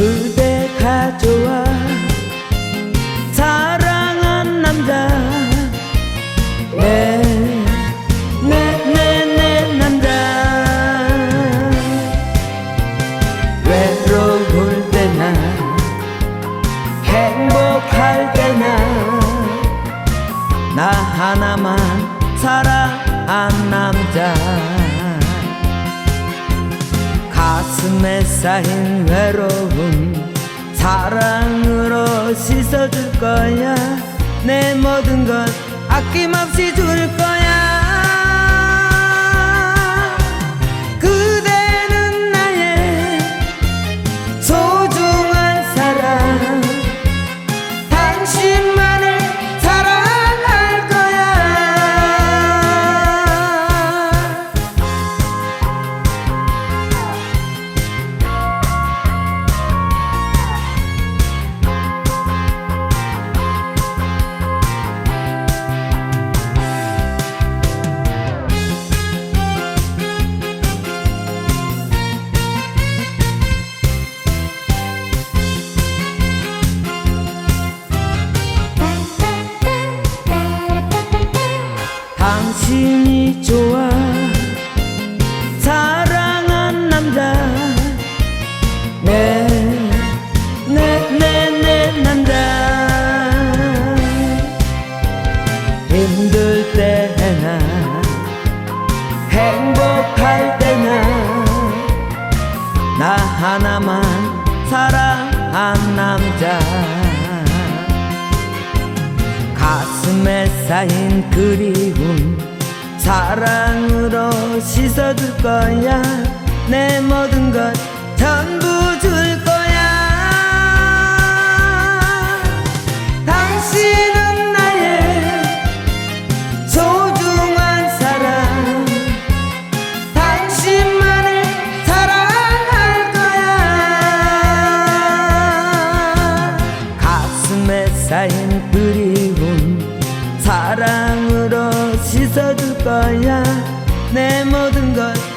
그대 가져와. 사랑한 남자. 내 내 내 내 남자. 외로울 때나 행복할 때나 나 하나만 사랑한 남자. 가슴에 쌓인 외로움 사랑으로 씻어줄 거야. 내 모든 것 아낌없이 줄 거야 당신이 좋아. 사랑한 남자. 내 내 내 내 남자. 힘들 때나 행복할 때나 나 하나만 사랑한 남자 가슴에 쌓인 그리움. 사랑으로 씻어줄 거야. 내 모든 것 전부 씻어줄 거야. 내 모든 것